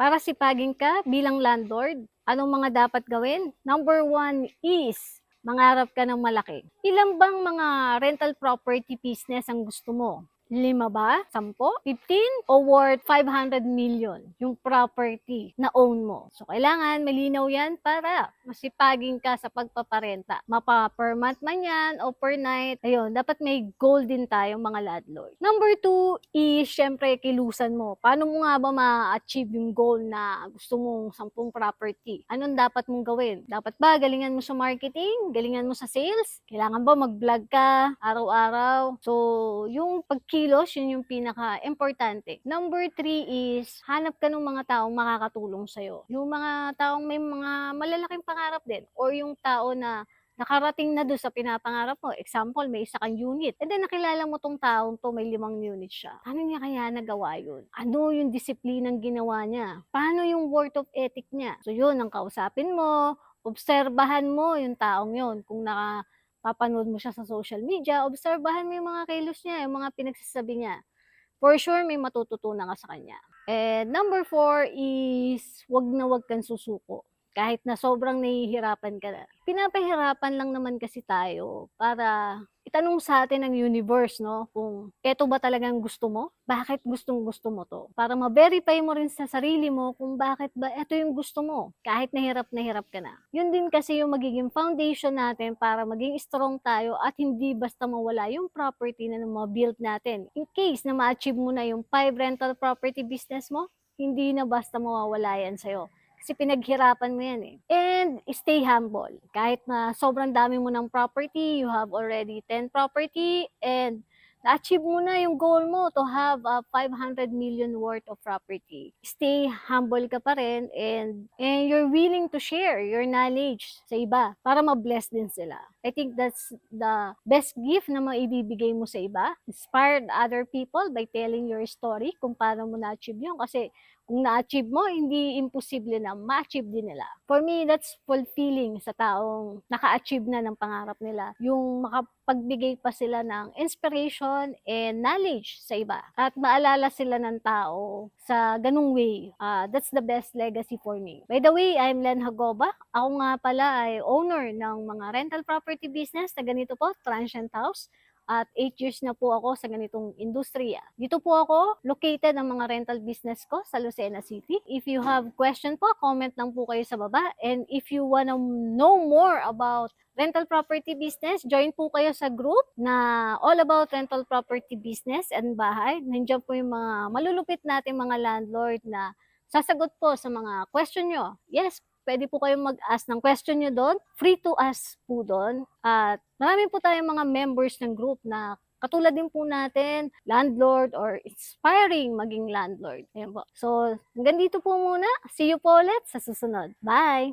Para sipagin ka bilang landlord, anong mga dapat gawin? Number one is, mangarap ka ng malaki. Ilan bang mga rental property business ang gusto mo? Lima ba? Sampo? 15? O worth 500 million yung property na own mo? So, kailangan malinaw yan para masipagin ka sa pagpaparenta. Mapa per month man yan o per night. Ayun, dapat may goal din tayo mga landlord. Number two is, syempre, kilusan mo. Paano mo nga ba ma-achieve yung goal na gusto mong 10 property? Anong dapat mong gawin? Dapat ba galingan mo sa marketing? Galingan mo sa sales? Kailangan ba mag-vlog ka araw-araw? So, yung pagkilos, yun yung pinaka-importante. Number three is, hanap ka ng mga taong makakatulong sa'yo. Yung mga taong may mga malalaking pangarap din or yung tao na nakarating na doon sa pinapangarap mo. Example, may isa kang unit. And then nakilala mo tong taong to, may limang unit siya. Paano niya kaya nagawa yun? Ano yung disiplinang ginawa niya? Paano yung worth of ethic niya? So yun, ang kausapin mo, obserbahan mo yung taong yun. Kung naka papanood mo siya sa social media, obserbahan mo yung mga kilos niya, yung mga pinagsasabi niya. For sure, may matututunan ka sa kanya. And number four is, wag na wag kang susuko. Kahit na sobrang nahihirapan ka na. Pinapahirapan lang naman kasi tayo para itanong sa atin ng universe, no? Kung eto ba talagang gusto mo? Bakit gustong gusto mo to? Para ma-verify mo rin sa sarili mo kung bakit ba eto yung gusto mo. Kahit nahirap na hirap ka na. Yun din kasi yung magiging foundation natin para maging strong tayo at hindi basta mawala yung property na ma-build natin. In case na ma-achieve mo na yung 5 rental property business mo, hindi na basta mawawala yan sa'yo. Kasi pinaghirapan mo yan eh. And stay humble. Kahit na sobrang dami mo ng property, you have already 10 property, and na-achieve mo na yung goal mo to have a 500 million worth of property. Stay humble ka pa rin and, and you're willing to share your knowledge sa iba para ma-bless din sila. I think that's the best gift na maibibigay mo sa iba. Inspire other people by telling your story kung paano mo na-achieve yun. Kasi kung na-achieve mo, hindi imposible na ma-achieve din nila. For me, that's fulfilling sa taong naka-achieve na ng pangarap nila. Yung makapagbigay pa sila ng inspiration and knowledge sa iba. At maalala sila ng tao sa ganung way. Uh, that's the best legacy for me. By the way, I'm Len Hagoba. Ako nga pala ay owner ng mga rental property business na ganito po, Transient House at 8 years na po ako sa ganitong industriya. Dito po ako located ang mga rental business ko sa Lucena City. If you have question po, comment lang po kayo sa baba. And if you wanna know more about rental property business, join po kayo sa group na all about rental property business and bahay. Nandiyan po yung mga malulupit natin mga landlord na sasagot po sa mga question nyo. Yes, pwede po kayong mag-ask ng question nyo doon. Free to ask po doon. At marami po tayong mga members ng group na katulad din po natin, landlord or inspiring maging landlord. Ayan po. So, hanggang dito po muna. See you po ulit sa susunod. Bye!